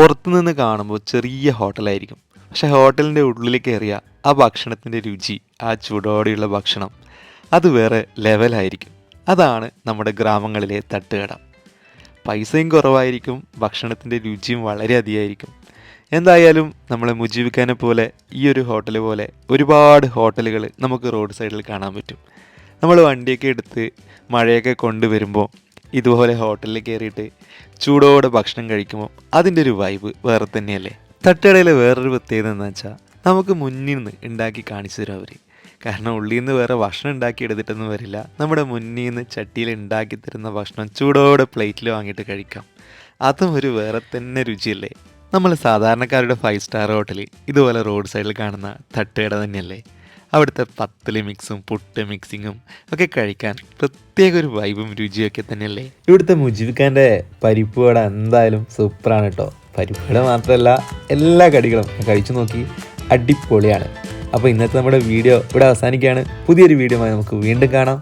പുറത്തുനിന്ന് കാണുമ്പോൾ ചെറിയ ഹോട്ടലായിരിക്കും. പക്ഷെ ഹോട്ടലിന്റെ ഉള്ളിൽ കയറിയ ആ ഭക്ഷണത്തിന്റെ രുചി ആ ചൂടോടെയുള്ള ഭക്ഷണം അത് വേറെ ലെവലായിരിക്കും. അതാണ് നമ്മുടെ ഗ്രാമങ്ങളിലെ തട്ടുകട. പൈസയും കുറവായിരിക്കും ഭക്ഷണത്തിന്റെ രുചിയും വളരെ അധികമായിരിക്കും. എന്തായാലും നമ്മളെ മുജീവിക്കാനെ പോലെ ഈ ഒരു ഹോട്ടൽ പോലെ ഒരുപാട് ഹോട്ടലുകൾ നമുക്ക് റോഡ് സൈഡിൽ കാണാൻ പറ്റും. നമ്മൾ വണ്ടിയൊക്കെ എടുത്ത് മഴയൊക്കെ കൊണ്ടുവരുമ്പോൾ ഇതുപോലെ ഹോട്ടലിൽ കയറിയിട്ട് ചൂടോടെ ഭക്ഷണം കഴിക്കുമ്പോൾ അതിന്റെ ഒരു വൈബ് വേറെ തന്നെയല്ലേ? തട്ടുകടയിലെ വേറൊരു പ്രത്യേകത എന്താണെന്ന് വെച്ചാൽ നമുക്ക് മുന്നിൽ നിന്ന് ഉണ്ടാക്കി കാണിച്ചു തരും അവർ കാരണം ഉള്ളിൽ നിന്ന് വേറെ ഭക്ഷണം ഉണ്ടാക്കി എടുത്തിട്ടൊന്നും വരില്ല. നമ്മുടെ മുന്നിൽ നിന്ന് ചട്ടിയിൽ ഉണ്ടാക്കി തരുന്ന ഭക്ഷണം ചൂടോടെ പ്ലേറ്റിൽ വാങ്ങിയിട്ട് കഴിക്കാം. അതും ഒരു വേറെ തന്നെ രുചിയല്ലേ? നമ്മൾ സാധാരണക്കാരുടെ ഫൈവ് സ്റ്റാർ ഹോട്ടലിൽ ഇതുപോലെ റോഡ് സൈഡിൽ കാണുന്ന തട്ടുകട തന്നെയല്ലേ? അവിടുത്തെ പത്തൽ മിക്സും പുട്ട് മിക്സിങ്ങും ഒക്കെ കഴിക്കാൻ പ്രത്യേക ഒരു വൈബും രുചിയൊക്കെ തന്നെയല്ലേ? ഇവിടുത്തെ മുജിബിക്കാന്റെ പരിപ്പ് വട എന്തായാലും സൂപ്പറാണ് കേട്ടോ പരിപ്പ് വട മാത്രമല്ല എല്ലാ കടികളും കഴിച്ചു നോക്കി അടിപൊളിയാണ്. അപ്പോൾ ഇന്നത്തെ നമ്മുടെ വീഡിയോ ഇവിടെ അവസാനിക്കുകയാണ്. പുതിയൊരു വീഡിയോ നമുക്ക് വീണ്ടും കാണാം.